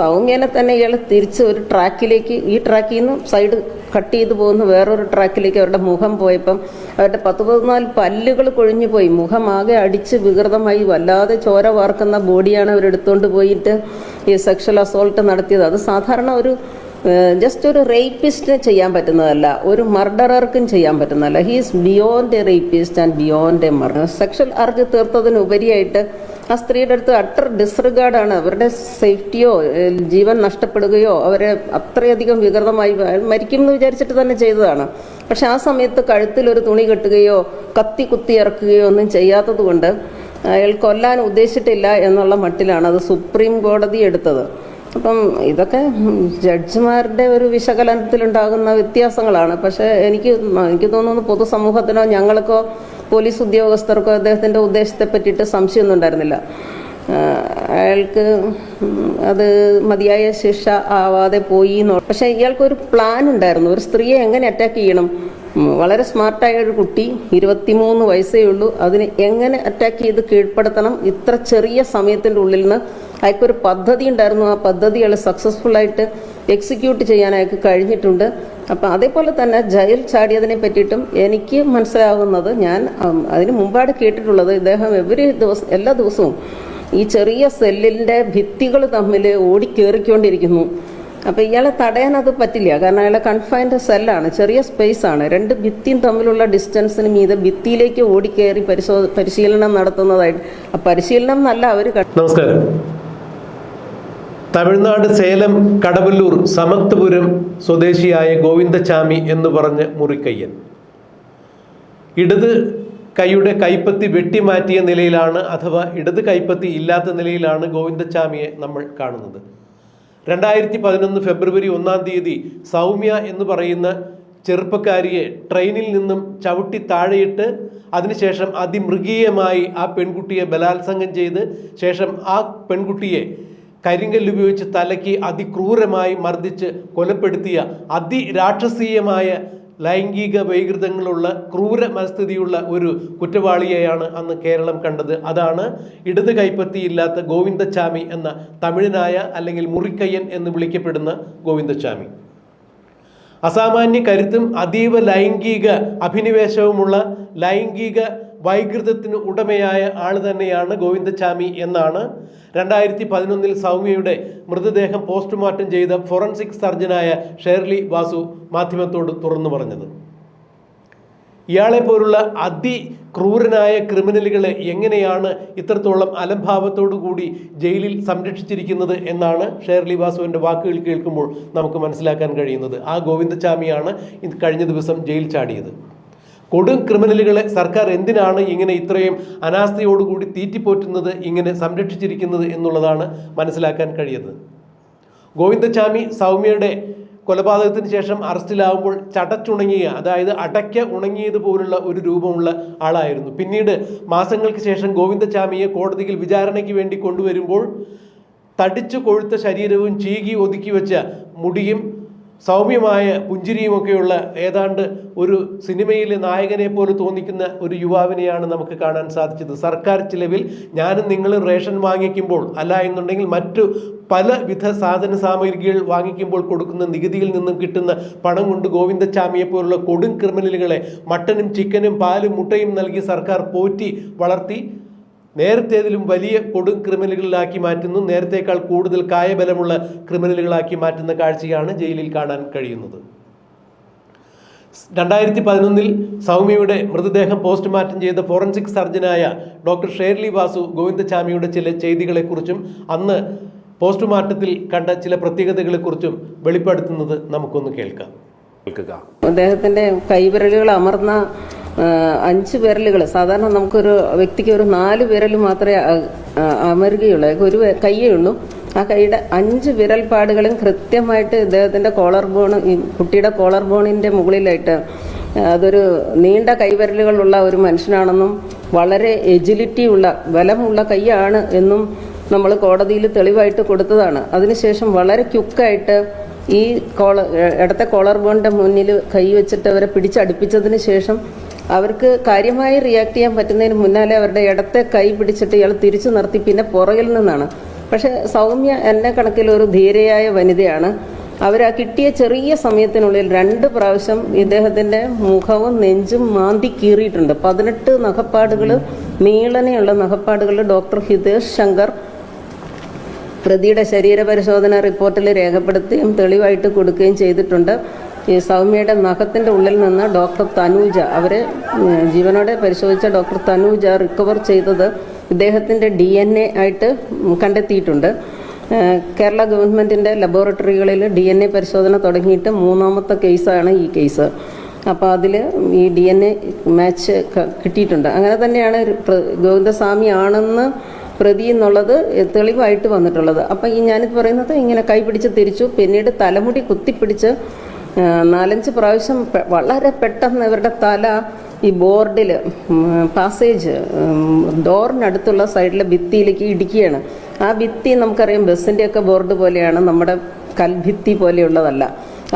സൗമ്യനെ തന്നെ ഇയാൾ തിരിച്ച് ഒരു ട്രാക്കിലേക്ക് ഈ ട്രാക്കിൽ നിന്ന് സൈഡ് കട്ട് ചെയ്ത് പോകുന്ന വേറൊരു ട്രാക്കിലേക്ക് അവരുടെ മുഖം പോയപ്പം അവരുടെ പത്ത് പതിനാല് പല്ലുകൾ കൊഴിഞ്ഞു പോയി. മുഖം ആകെ അടിച്ച് വികൃതമായി വല്ലാതെ ചോര വാർക്കുന്ന ബോഡിയാണ് അവരെടുത്തുകൊണ്ട് പോയിട്ട് ഈ സെക്ഷൽ അസോൾട്ട് നടത്തിയത്. അത് സാധാരണ ഒരു ജസ്റ്റ് ഒരു റേപ്പിസ്റ്റിന് ചെയ്യാൻ പറ്റുന്നതല്ല ഒരു മർഡറർക്കും ചെയ്യാൻ പറ്റുന്നതല്ല. He's beyond a rapist and beyond a murder sexual urge തീർത്തതിനുപരിയായിട്ട് ആ സ്ത്രീയുടെ അടുത്ത് അട്ടർ ഡിസ്റിഗാർഡാണ് അവരുടെ സേഫ്റ്റിയോ ജീവൻ നഷ്ടപ്പെടുകയോ അവരെ അത്രയധികം വികൃതമായി മരിക്കും എന്ന് വിചാരിച്ചിട്ട് തന്നെ ചെയ്തതാണ്. പക്ഷെ ആ സമയത്ത് കഴുത്തിൽ ഒരു തുണി കെട്ടുകയോ കത്തി കുത്തി ഇറക്കുകയോ ഒന്നും ചെയ്യാത്തത് കൊണ്ട് അയാൾ കൊല്ലാൻ ഉദ്ദേശിച്ചിട്ടില്ല എന്നുള്ള മട്ടിലാണ് അത് സുപ്രീം കോടതി എടുത്തത്. അപ്പം ഇതൊക്കെ ജഡ്ജിമാരുടെ ഒരു വിശകലനത്തിലുണ്ടാകുന്ന വ്യത്യാസങ്ങളാണ്. പക്ഷെ എനിക്ക് എനിക്ക് തോന്നുന്നു പൊതുസമൂഹത്തിനോ ഞങ്ങൾക്കോ പോലീസ് ഉദ്യോഗസ്ഥർക്കോ അദ്ദേഹത്തിന്റെ ഉദ്ദേശത്തെ പറ്റിയിട്ട് സംശയമൊന്നും ഉണ്ടായിരുന്നില്ല. അയാൾക്ക് അത് മതിയായ ശിക്ഷ ആവാതെ പോയി പക്ഷെ ഇയാൾക്ക് ഇയാൾക്കൊരു പ്ലാൻ ഉണ്ടായിരുന്നു. ഒരു സ്ത്രീയെ എങ്ങനെ അറ്റാക്ക് ചെയ്യണം? വളരെ സ്മാർട്ടായ ഒരു കുട്ടി ഇരുപത്തിമൂന്ന് വയസ്സേ ഉള്ളൂ. അതിനെ എങ്ങനെ അറ്റാക്ക് ചെയ്ത് കീഴ്പ്പെടുത്തണം? ഇത്ര ചെറിയ സമയത്തിന്റെ ഉള്ളിൽ നിന്ന് അയാൾക്കൊരു പദ്ധതി ഉണ്ടായിരുന്നു. ആ പദ്ധതി അയാൾ സക്സസ്ഫുൾ ആയിട്ട് എക്സിക്യൂട്ട് ചെയ്യാൻ അയാൾക്ക് കഴിഞ്ഞിട്ടുണ്ട്. അപ്പം അതേപോലെ തന്നെ ജയിൽ ചാടിയതിനെ പറ്റിയിട്ടും എനിക്ക് മനസ്സിലാവുന്നത് ഞാൻ അതിന് മുമ്പാട് കേട്ടിട്ടുള്ളത് ഇദ്ദേഹം എവരി ദിവസം എല്ലാ ദിവസവും ഈ ചെറിയ സെല്ലിന്റെ ഭിത്തികൾ തമ്മിൽ ഓടിക്കേറിക്കൊണ്ടിരിക്കുന്നു അപ്പോൾ ഇയാളെ തടയാൻ അത് പറ്റില്ല. കാരണം അയാളെ കൺഫൈൻഡ് സെല്ലാണ് ചെറിയ സ്പേസ് ആണ്. രണ്ട് ഭിത്തിയും തമ്മിലുള്ള ഡിസ്റ്റൻസിന് മീതെ ഭിത്തിയിലേക്ക് ഓടിക്കേറി പരിശോ പരിശീലനം നടത്തുന്നതായിട്ട്. പരിശീലനം നല്ല അവർ നമസ്കാരം. തമിഴ്നാട് സേലം കടവല്ലൂർ സമത്വപുരം സ്വദേശിയായ ഗോവിന്ദചാമി എന്ന് പറഞ്ഞ മുറിക്കയ്യൻ. ഇടത് കൈയുടെ കൈപ്പത്തി വെട്ടിമാറ്റിയ നിലയിലാണ് അഥവാ ഇടത് കൈപ്പത്തി ഇല്ലാത്ത നിലയിലാണ് ഗോവിന്ദചാമിയെ നമ്മൾ കാണുന്നത്. രണ്ടായിരത്തി പതിനൊന്ന് ഫെബ്രുവരി ഒന്നാം തീയതി സൗമ്യ എന്ന് പറയുന്ന ചെറുപ്പക്കാരിയെ ട്രെയിനിൽ നിന്നും ചവിട്ടി താഴെയിട്ട് അതിനുശേഷം അതിമൃഗീയമായി ആ പെൺകുട്ടിയെ ബലാത്സംഗം ചെയ്ത് ശേഷം ആ പെൺകുട്ടിയെ കരിങ്കല്ല് ഉപയോഗിച്ച് തലയ്ക്ക് അതിക്രൂരമായി മർദ്ദിച്ച് കൊലപ്പെടുത്തിയ അതിരാക്ഷസീയമായ ലൈംഗിക വൈകൃതങ്ങളുള്ള ക്രൂര മനസ്ഥിതിയുള്ള ഒരു കുറ്റവാളിയെയാണ് അന്ന് കേരളം കണ്ടത്. അതാണ് ഇടത് കൈപ്പത്തിയില്ലാത്ത ഗോവിന്ദച്ചാമി എന്ന തമിഴനായ അല്ലെങ്കിൽ മുറിക്കയ്യൻ എന്ന് വിളിക്കപ്പെടുന്ന ഗോവിന്ദച്ചാമി. അസാമാന്യ കരുത്തും അതീവ ലൈംഗിക അഭിനിവേശവുമുള്ള ലൈംഗിക വൈകൃതത്തിന് ഉടമയായ ആൾ തന്നെയാണ് ഗോവിന്ദച്ചാമി എന്നാണ് രണ്ടായിരത്തി പതിനൊന്നിൽ സൗമ്യയുടെ മൃതദേഹം പോസ്റ്റ്മോർട്ടം ചെയ്ത ഫോറൻസിക് സർജനായ ഷേർലി വാസു മാധ്യമത്തോട് തുറന്നു പറഞ്ഞത്. ഇയാളെ പോലുള്ള അതിക്രൂരനായ ക്രിമിനലുകളെ എങ്ങനെയാണ് ഇത്രത്തോളം അലംഭാവത്തോടു കൂടി ജയിലിൽ സംരക്ഷിച്ചിരിക്കുന്നത് എന്നാണ് ഷേർലി വാസുവിന്റെ വാക്കുകൾ കേൾക്കുമ്പോൾ നമുക്ക് മനസ്സിലാക്കാൻ കഴിയുന്നത്. ആ ഗോവിന്ദചാമിയാണ് കഴിഞ്ഞ ദിവസം ജയിൽ ചാടിയത്. കൊടും ക്രിമിനലുകളെ സർക്കാർ എന്തിനാണ് ഇങ്ങനെ ഇത്രയും അനാസ്ഥയോടുകൂടി തീറ്റിപ്പോറ്റുന്നത് ഇങ്ങനെ സംരക്ഷിച്ചിരിക്കുന്നത് എന്നുള്ളതാണ് മനസ്സിലാക്കാൻ കഴിയുന്നത്. ഗോവിന്ദചാമി സൗമ്യയുടെ കൊലപാതകത്തിന് ശേഷം അറസ്റ്റിലാവുമ്പോൾ ചടച്ചുണങ്ങിയ അതായത് അടയ്ക്ക ഉണങ്ങിയതുപോലുള്ള ഒരു രൂപമുള്ള ആളായിരുന്നു. പിന്നീട് മാസങ്ങൾക്ക് ശേഷം ഗോവിന്ദചാമിയെ കോടതിയിൽ വിചാരണയ്ക്ക് വേണ്ടി കൊണ്ടുവരുമ്പോൾ തടിച്ചു കൊഴുത്ത ശരീരവും ചീകി ഒതുക്കി വെച്ച മുടിയും സൗമ്യമായ പുഞ്ചിരിയുമൊക്കെയുള്ള ഏതാണ്ട് ഒരു സിനിമയിലെ നായകനെ പോലെ തോന്നിക്കുന്ന ഒരു യുവാവിനെയാണ് നമുക്ക് കാണാൻ സാധിച്ചത്. സർക്കാർ ചിലവിൽ ഞാനും നിങ്ങളും റേഷൻ വാങ്ങിക്കുമ്പോൾ അല്ല എന്നുണ്ടെങ്കിൽ മറ്റു പലവിധ സാധന സാമഗ്രികൾ വാങ്ങിക്കുമ്പോൾ കൊടുക്കുന്ന നികുതിയിൽ നിന്നും കിട്ടുന്ന പണം കൊണ്ട് ഗോവിന്ദച്ചാമിയെ പോലുള്ള കൊടും ക്രിമിനലുകളെ മട്ടനും ചിക്കനും പാലും മുട്ടയും നൽകി സർക്കാർ പോറ്റി വളർത്തി നേരത്തേതിലും വലിയ കൊടും ക്രിമിനലുകളിലാക്കി മാറ്റുന്നു. നേരത്തേക്കാൾ കൂടുതൽ കായബലമുള്ള ക്രിമിനലുകളാക്കി മാറ്റുന്ന കാഴ്ചയാണ് ജയിലിൽ കാണാൻ കഴിയുന്നത്. രണ്ടായിരത്തി പതിനൊന്നിൽ സൗമ്യയുടെ മൃതദേഹം പോസ്റ്റ്മോർട്ടം ചെയ്ത ഫോറൻസിക് സർജനായ ഡോക്ടർ ഷേർലി വാസു ഗോവിന്ദചാമിയുടെ ചില ചെയ്തികളെക്കുറിച്ചും അന്ന് പോസ്റ്റ്മോർട്ടത്തിൽ കണ്ട ചില പ്രത്യേകതകളെക്കുറിച്ചും വെളിപ്പെടുത്തുന്നത് നമുക്കൊന്ന് കേൾക്കാം. കേൾക്കുക. അദ്ദേഹത്തിന്റെ കൈവിരലുകൾ അമർന്ന അഞ്ച് വിരലുകൾ സാധാരണ നമുക്കൊരു വ്യക്തിക്ക് ഒരു നാല് വിരൽ മാത്രമേ അമരുകയുള്ളൂ. ഒരു കയ്യേ ഉള്ളൂ. ആ കൈയുടെ അഞ്ച് വിരൽ പാടുകളും കൃത്യമായിട്ട് ഇദ്ദേഹത്തിന്റെ കോളർ ബോൺ കുട്ടിയുടെ കോളർ ബോണിന്റെ മുകളിലായിട്ട് അതൊരു നീണ്ട കൈവിരലുകളുള്ള ഒരു മനുഷ്യനാണെന്നും വളരെ എജിലിറ്റി ഉള്ള ബലമുള്ള കൈയാണ് എന്നും നമ്മൾ കോടതിയിൽ തെളിവായിട്ട് കൊടുത്തതാണ്. അതിനുശേഷം വളരെ ക്യുക്കായിട്ട് ഈ കോള ഇടത്തെ കോളർ ബോണിന്റെ മുന്നിൽ കൈ വെച്ചിട്ട് അവരെ പിടിച്ചടുപ്പിച്ചതിന് ശേഷം അവർക്ക് കാര്യമായി റിയാക്ട് ചെയ്യാൻ പറ്റുന്നതിന് മുന്നാലെ അവരുടെ ഇടത്തെ കൈ പിടിച്ചിട്ട് ഇയാൾ തിരിച്ചു നിർത്തി പിന്നെ പുറകിൽ നിന്നാണ്. പക്ഷേ സൗമ്യ എന്നെ കണക്കിൽ ഒരു ധീരയായ വനിതയാണ്. അവർ ആ കിട്ടിയ ചെറിയ സമയത്തിനുള്ളിൽ രണ്ട് പ്രാവശ്യം ഇദ്ദേഹത്തിന്റെ മുഖവും നെഞ്ചും മാന്തി കീറിയിട്ടുണ്ട്. പതിനെട്ട് നഖപ്പാടുകൾ നീളനെയുള്ള നഖപ്പാടുകൾ ഡോക്ടർ ഹിതേഷ് ശങ്കർ പ്രതിയുടെ ശരീരപരിശോധന റിപ്പോർട്ടിൽ രേഖപ്പെടുത്തുകയും തെളിവായിട്ട് കൊടുക്കുകയും ചെയ്തിട്ടുണ്ട്. ഈ സൗമ്യയുടെ നഖത്തിന്റെ ഉള്ളിൽ നിന്ന് ഡോക്ടർ തനൂജ അവരെ ജീവനോടെ പരിശോധിച്ച ഡോക്ടർ തനൂജ റിക്കവർ ചെയ്തത് ഇദ്ദേഹത്തിന്റെ ഡി എൻ എ ആയിട്ട് കണ്ടെത്തിയിട്ടുണ്ട്. കേരള ഗവൺമെന്റിന്റെ ലബോറട്ടറികളിൽ ഡി എൻ എ പരിശോധന തുടങ്ങിയിട്ട് മൂന്നാമത്തെ കേസാണ് ഈ കേസ്. അപ്പോൾ അതിൽ ഈ ഡി എൻ എ മാച്ച് കിട്ടിയിട്ടുണ്ട്. അങ്ങനെ തന്നെയാണ് ഗോവിന്ദസ്വാമി ആണെന്ന് പ്രതി എന്നുള്ളത് തെളിവായിട്ട് വന്നിട്ടുള്ളത്. അപ്പം ഈ ഞാനിത് പറയുന്നത് ഇങ്ങനെ കൈപിടിച്ച് തിരിച്ചു പിന്നീട് തലമുടി കുത്തിപ്പിടിച്ച് നാലഞ്ച് പ്രാവശ്യം വളരെ പെട്ടെന്ന് ഇവരുടെ തല ഈ ബോർഡിൽ പാസേജ് ഡോറിനടുത്തുള്ള സൈഡിലെ ഭിത്തിയിലേക്ക് ഇടിക്കുകയാണ്. ആ ഭിത്തി നമുക്കറിയാം ബസ്സിന്റെയൊക്കെ ബോർഡ് പോലെയാണ് നമ്മുടെ കൽഭിത്തി പോലെയുള്ളതല്ല.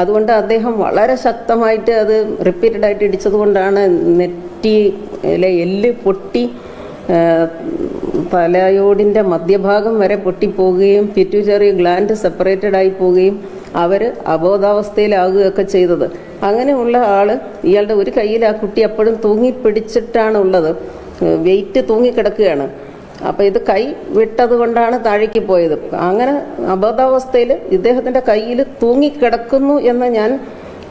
അതുകൊണ്ട് അദ്ദേഹം വളരെ ശക്തമായിട്ട് അത് റിപ്പീറ്റഡായിട്ട് ഇടിച്ചത് കൊണ്ടാണ് നെറ്റിയിലെ എല്ല് പൊട്ടി തലയോടിന്റെ മധ്യഭാഗം വരെ പൊട്ടിപ്പോകുകയും പിറ്റ്യൂറ്ററി ഗ്ലാൻഡ് സെപ്പറേറ്റഡ് ആയി പോവുകയും അവർ അബോധാവസ്ഥയിലാകുകയൊക്കെ ചെയ്തത്. അങ്ങനെയുള്ള ആൾ ഇയാളുടെ ഒരു കയ്യിൽ ആ കുട്ടി അപ്പോഴും തൂങ്ങിപ്പിടിച്ചിട്ടാണ് ഉള്ളത് വെയിറ്റ് തൂങ്ങിക്കിടക്കുകയാണ് അപ്പോൾ ഇത് കൈ വിട്ടത് കൊണ്ടാണ് താഴേക്ക് പോയത്. അങ്ങനെ അബോധാവസ്ഥയിൽ ഇദ്ദേഹത്തിന്റെ കയ്യിൽ തൂങ്ങിക്കിടക്കുന്നു എന്ന് ഞാൻ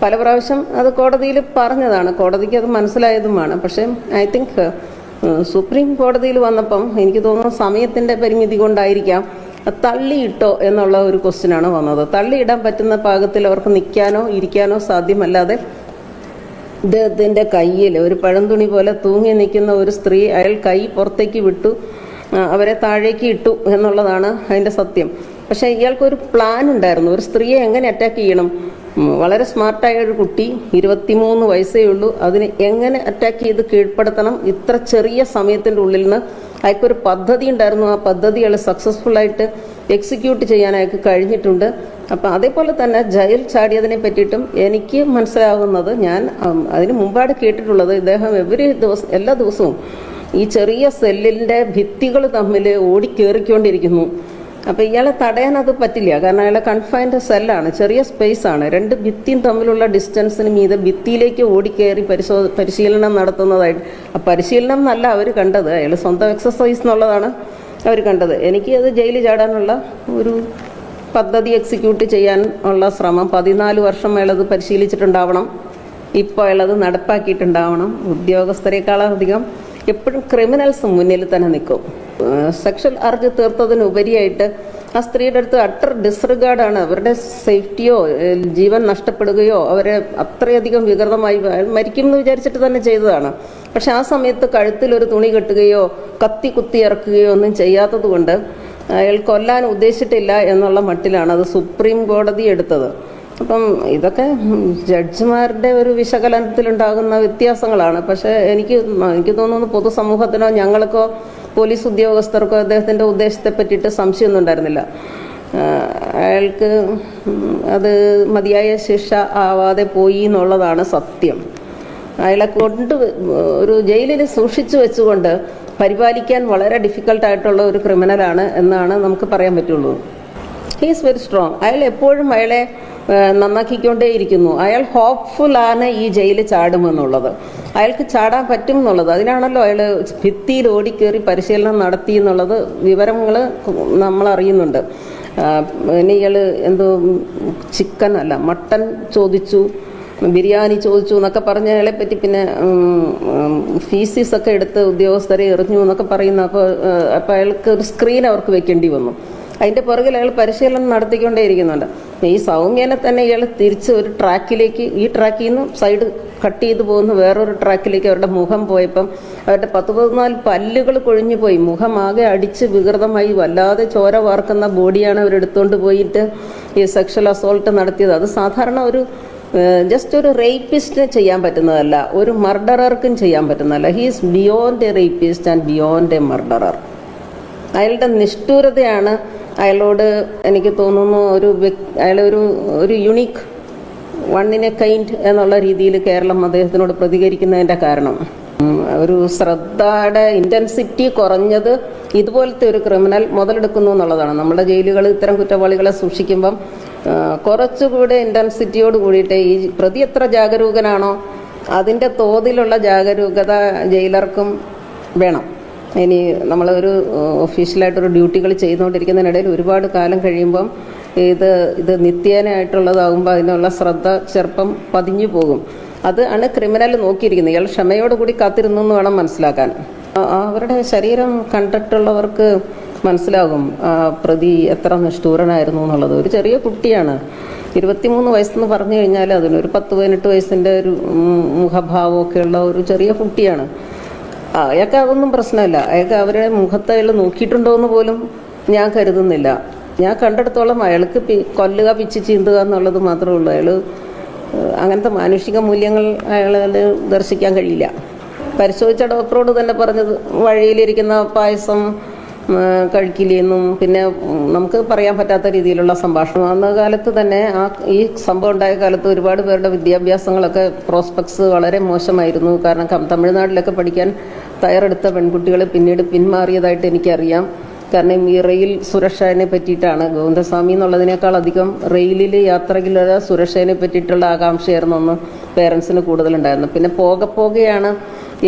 പല പ്രാവശ്യം അത് കോടതിയിൽ പറഞ്ഞതാണ്. കോടതിക്ക് അത് മനസ്സിലായതുമാണ്. പക്ഷേ ഐ തിങ്ക് സുപ്രീം കോടതിയിൽ വന്നപ്പം എനിക്ക് തോന്നുന്നു സമയത്തിന്റെ പരിമിതി കൊണ്ടായിരിക്കാം തള്ളിയിട്ടോ എന്നുള്ള ഒരു ക്വസ്റ്റ്യനാണ് വന്നത്. തള്ളിയിടാൻ പറ്റുന്ന പാകത്തിൽ അവർക്ക് നിൽക്കാനോ ഇരിക്കാനോ സാധ്യമല്ലാതെ ഇദ്ദേഹത്തിന്റെ കയ്യിൽ ഒരു പഴംതുണി പോലെ തൂങ്ങി നിൽക്കുന്ന ഒരു സ്ത്രീ അയാൾ കൈ പുറത്തേക്ക് വിട്ടു അവരെ താഴേക്ക് ഇട്ടു എന്നുള്ളതാണ് അതിന്റെ സത്യം. പക്ഷേ ഇയാൾക്കൊരു പ്ലാൻ ഉണ്ടായിരുന്നു. ഒരു സ്ത്രീയെ എങ്ങനെ അറ്റാക്ക് ചെയ്യണം? വളരെ സ്മാർട്ടായ ഒരു കുട്ടി ഇരുപത്തിമൂന്ന് വയസ്സേ ഉള്ളൂ. അതിനെ എങ്ങനെ അറ്റാക്ക് ചെയ്ത് കീഴ്പ്പെടുത്തണം? ഇത്ര ചെറിയ സമയത്തിന്റെ ഉള്ളിൽ നിന്ന് അയാൾക്കൊരു പദ്ധതി ഉണ്ടായിരുന്നു. ആ പദ്ധതി അയാൾ സക്സസ്ഫുള്ളായിട്ട് എക്സിക്യൂട്ട് ചെയ്യാൻ അയാൾക്ക് കഴിഞ്ഞിട്ടുണ്ട്. അപ്പം അതേപോലെ തന്നെ ജയിൽ ചാടിയതിനെ പറ്റിയിട്ടും എനിക്ക് മനസ്സിലാകുന്നത് ഞാൻ അതിന് മുമ്പാട് കേട്ടിട്ടുള്ളത് ഇദ്ദേഹം എവരി ദിവസം എല്ലാ ദിവസവും ഈ ചെറിയ സെല്ലിന്റെ ഭിത്തികൾ തമ്മിൽ ഓടിക്കേറിക്കൊണ്ടിരിക്കുന്നു അപ്പോൾ ഇയാളെ തടയാൻ അത് പറ്റില്ല. കാരണം അയാളെ കൺഫൈൻഡ് സെല്ലാണ് ചെറിയ സ്പേസ് ആണ്. രണ്ട് ഭിത്തിയും തമ്മിലുള്ള ഡിസ്റ്റൻസിന് മീതെ ഭിത്തിയിലേക്ക് ഓടിക്കേറി പരിശോ പരിശീലനം നടത്തുന്നതായിട്ട്. ആ പരിശീലനം എന്നല്ല അവർ കണ്ടത്. അയാൾ സ്വന്തം എക്സസൈസ് എന്നുള്ളതാണ് അവർ കണ്ടത്. എനിക്ക് അത് ജയിലിൽ ചാടാനുള്ള ഒരു പദ്ധതി എക്സിക്യൂട്ട് ചെയ്യാൻ ഉള്ള ശ്രമം. പതിനാല് വർഷം അയാളത് പരിശീലിച്ചിട്ടുണ്ടാവണം. ഇപ്പോൾ അയാളത് നടപ്പാക്കിയിട്ടുണ്ടാവണം. ഉദ്യോഗസ്ഥരെക്കാളധികം എപ്പോഴും ക്രിമിനൽസ് മുന്നിൽ തന്നെ നിൽക്കും. സെക്ഷൽ അർജ് തീർത്തതിനുപരിയായിട്ട് ആ സ്ത്രീയുടെ അടുത്ത് അട്ടർ ഡിസ്റിഗാർഡാണ് അവരുടെ സേഫ്റ്റിയോ ജീവൻ നഷ്ടപ്പെടുകയോ അവരെ അത്രയധികം വികൃതമായി മരിക്കും എന്ന് വിചാരിച്ചിട്ട് തന്നെ ചെയ്തതാണ്. പക്ഷെ ആ സമയത്ത് കഴുത്തിൽ ഒരു തുണി കെട്ടുകയോ കത്തി കുത്തി ഇറക്കുകയോ ഒന്നും ചെയ്യാത്തത് കൊണ്ട് അയാൾ കൊല്ലാൻ ഉദ്ദേശിച്ചിട്ടില്ല എന്നുള്ള മട്ടിലാണ് അത് സുപ്രീം കോടതി എടുത്തത്. അപ്പം ഇതൊക്കെ ജഡ്ജിമാരുടെ ഒരു വിശകലനത്തിലുണ്ടാകുന്ന വ്യത്യാസങ്ങളാണ്. പക്ഷേ എനിക്ക് എനിക്ക് തോന്നുന്നു പൊതുസമൂഹത്തിനോ ഞങ്ങൾക്കോ പോലീസ് ഉദ്യോഗസ്ഥർക്കോ അദ്ദേഹത്തിന്റെ ഉദ്ദേശത്തെ പറ്റിയിട്ട് സംശയമൊന്നും ഉണ്ടായിരുന്നില്ല. അയാൾക്ക് അത് മതിയായ ശിക്ഷ ആവാതെ പോയി എന്നുള്ളതാണ് സത്യം. അയാളെ കൊണ്ട് ഒരു ജയിലിൽ സൂക്ഷിച്ചു വെച്ചുകൊണ്ട് പരിപാലിക്കാൻ വളരെ ഡിഫിക്കൽട്ടായിട്ടുള്ള ഒരു ക്രിമിനലാണ് എന്നാണ് നമുക്ക് പറയാൻ പറ്റുള്ളൂ. ഹീസ് വെരി സ്ട്രോങ് അയാൾ എപ്പോഴും അയാളെ നന്നാക്കിക്കൊണ്ടേയിരിക്കുന്നു. അയാൾ ഹോപ്പ്ഫുൾ ആണ് ഈ ജയിലിൽ ചാടുമെന്നുള്ളത്. അയാൾക്ക് ചാടാൻ പറ്റും എന്നുള്ളത് അതിനാണല്ലോ അയാൾ ഭിത്തിയിൽ ഓടിക്കേറി പരിശീലനം നടത്തി എന്നുള്ളത് വിവരങ്ങൾ നമ്മൾ അറിയുന്നുണ്ട് പിന്നെ ഇയാൾ എന്തോ ചിക്കൻ അല്ല മട്ടൻ ചോദിച്ചു ബിരിയാണി ചോദിച്ചു എന്നൊക്കെ പറഞ്ഞ അയാളെ പറ്റി പിന്നെ ഫീസീസ് ഒക്കെ എടുത്ത് ഉദ്യോഗസ്ഥരെ എറിഞ്ഞു എന്നൊക്കെ പറയുന്ന അപ്പോൾ അപ്പോൾ അയാൾക്ക് ഒരു സ്ക്രീൻ അവർക്ക് വെക്കേണ്ടി വന്നു. അതിന്റെ പുറകിൽ അയാൾ പരിശീലനം നടത്തിക്കൊണ്ടേ ഇരിക്കുന്നുണ്ട്. ഈ സൗമ്യനെ തന്നെ ഇയാൾ തിരിച്ച് ഒരു ട്രാക്കിലേക്ക് ഈ ട്രാക്കിൽ നിന്ന് സൈഡ് കട്ട് ചെയ്ത് പോകുന്ന വേറൊരു ട്രാക്കിലേക്ക് അവരുടെ മുഖം പോയപ്പം അവരുടെ പത്ത് പതിനാല് പല്ലുകൾ കൊഴിഞ്ഞു പോയി. മുഖം ആകെ അടിച്ച് വികൃതമായി വല്ലാതെ ചോര വാർക്കുന്ന ബോഡിയാണ് അവരെടുത്തുകൊണ്ട് പോയിട്ട് ഈ സെക്ഷൽ അസോൾട്ട് നടത്തിയത്. അത് സാധാരണ ഒരു ജസ്റ്റ് ഒരു റേപ്പിസ്റ്റിന് ചെയ്യാൻ പറ്റുന്നതല്ല ഒരു മർഡറർക്കും ചെയ്യാൻ പറ്റുന്നതല്ല. He's beyond a rapist and beyond a murderer അയാളുടെ നിഷ്ഠൂരതയാണ് അയാളോട് എനിക്ക് തോന്നുന്നു ഒരു അയാളൊരു ഒരു യുണീക്ക് വണ്ണിനെ കൈൻഡ് എന്നുള്ള രീതിയിൽ കേരളം അദ്ദേഹത്തിനോട് പ്രതികരിക്കുന്നതിന്റെ കാരണം. ഒരു ശ്രദ്ധയുടെ ഇന്റൻസിറ്റി കുറഞ്ഞത് ഇതുപോലത്തെ ഒരു ക്രിമിനൽ മുതലെടുക്കുന്നു എന്നുള്ളതാണ്. നമ്മുടെ ജയിലുകൾ ഇത്തരം കുറ്റവാളികളെ സൂക്ഷിക്കുമ്പം കുറച്ചുകൂടെ ഇന്റൻസിറ്റിയോട് കൂടിയിട്ട് ഈ പ്രതി എത്ര ജാഗരൂകനാണോ അതിന്റെ തോതിലുള്ള ജാഗരൂകത ജയിലർക്കും വേണം. ഇനി നമ്മളൊരു ഒഫീഷ്യലായിട്ടൊരു ഡ്യൂട്ടികൾ ചെയ്തുകൊണ്ടിരിക്കുന്നതിനിടയിൽ ഒരുപാട് കാലം കഴിയുമ്പം ഇത് ഇത് നിത്യേനയായിട്ടുള്ളതാകുമ്പോൾ അതിനുള്ള ശ്രദ്ധ ചെറുപ്പം പതിഞ്ഞു പോകും. അത് ആണ് ക്രിമിനൽ നോക്കിയിരിക്കുന്നത്. ഇയാൾ ക്ഷമയോടുകൂടി കാത്തിരുന്നു എന്ന് വേണം മനസ്സിലാക്കാൻ. അവരുടെ ശരീരം കണ്ടിട്ടുള്ളവർക്ക് മനസ്സിലാകും പ്രതി എത്ര നിഷ്ഠൂരനായിരുന്നു എന്നുള്ളത്. ഒരു ചെറിയ കുട്ടിയാണ്. ഇരുപത്തിമൂന്ന് വയസ്സെന്ന് പറഞ്ഞു കഴിഞ്ഞാൽ അതിന് ഒരു പത്ത് പതിനെട്ട് വയസ്സിന്റെ ഒരു മുഖഭാവമൊക്കെയുള്ള ഒരു ചെറിയ കുട്ടിയാണ്. അയാൾക്ക് അതൊന്നും പ്രശ്നമില്ല. അയാൾക്ക് അവരുടെ മുഖത്ത് അയാൾ നോക്കിയിട്ടുണ്ടോ എന്ന് പോലും ഞാൻ കരുതുന്നില്ല. ഞാൻ കണ്ടെടുത്തോളം അയാൾക്ക് കൊല്ലുക പിച്ച് ചീന്തുക എന്നുള്ളത് മാത്രമേ ഉള്ളൂ. അയാൾ അങ്ങനത്തെ മാനുഷിക മൂല്യങ്ങൾ അയാളെ ദർശിക്കാൻ കഴിയില്ല. പരിശോധിച്ച ഡോക്ടറോട് തന്നെ പറഞ്ഞത് വഴിയിലിരിക്കുന്ന പായസം കഴിക്കില്ലെന്നും പിന്നെ നമുക്ക് പറയാൻ പറ്റാത്ത രീതിയിലുള്ള സംഭാഷണം. അന്ന കാലത്ത് തന്നെ ആ ഈ സംഭവം ഉണ്ടായ കാലത്ത് ഒരുപാട് പേരുടെ വിദ്യാഭ്യാസങ്ങളൊക്കെ പ്രോസ്പെക്ട്സ് വളരെ മോശമായിരുന്നു. കാരണം തമിഴ്നാട്ടിലൊക്കെ പഠിക്കാൻ തയ്യാറെടുത്ത പെൺകുട്ടികൾ പിന്നീട് പിന്മാറിയതായിട്ട് എനിക്കറിയാം. കാരണം ഈ റെയിൽ സുരക്ഷയെ പറ്റിയിട്ടാണ്. ഗോവിന്ദസ്വാമി എന്നുള്ളതിനേക്കാൾ അധികം റെയിലിൽ യാത്രയിലുള്ള സുരക്ഷയെ പറ്റിയിട്ടുള്ള ആകാംക്ഷയായിരുന്നു ഒന്ന് പേരൻസിന് കൂടുതലുണ്ടായിരുന്നു പിന്നെ പോകെ പോകെയാണ്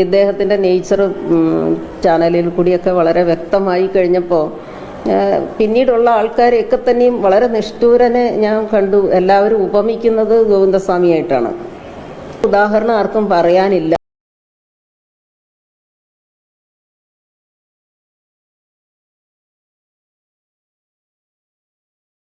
ഇദ്ദേഹത്തിന്റെ നേച്ചർ ചാനലിൽ കൂടിയൊക്കെ വളരെ വ്യക്തമായി കഴിഞ്ഞപ്പോൾ പിന്നീടുള്ള ആൾക്കാരെയൊക്കെ തന്നെയും വളരെ നിഷ്ഠൂരനെ ഞാൻ കണ്ടു. എല്ലാവരും ഉപമിക്കുന്നത് ഗോവിന്ദസ്വാമിയായിട്ടാണ്. ഉദാഹരണം ആർക്കും പറയാനില്ല.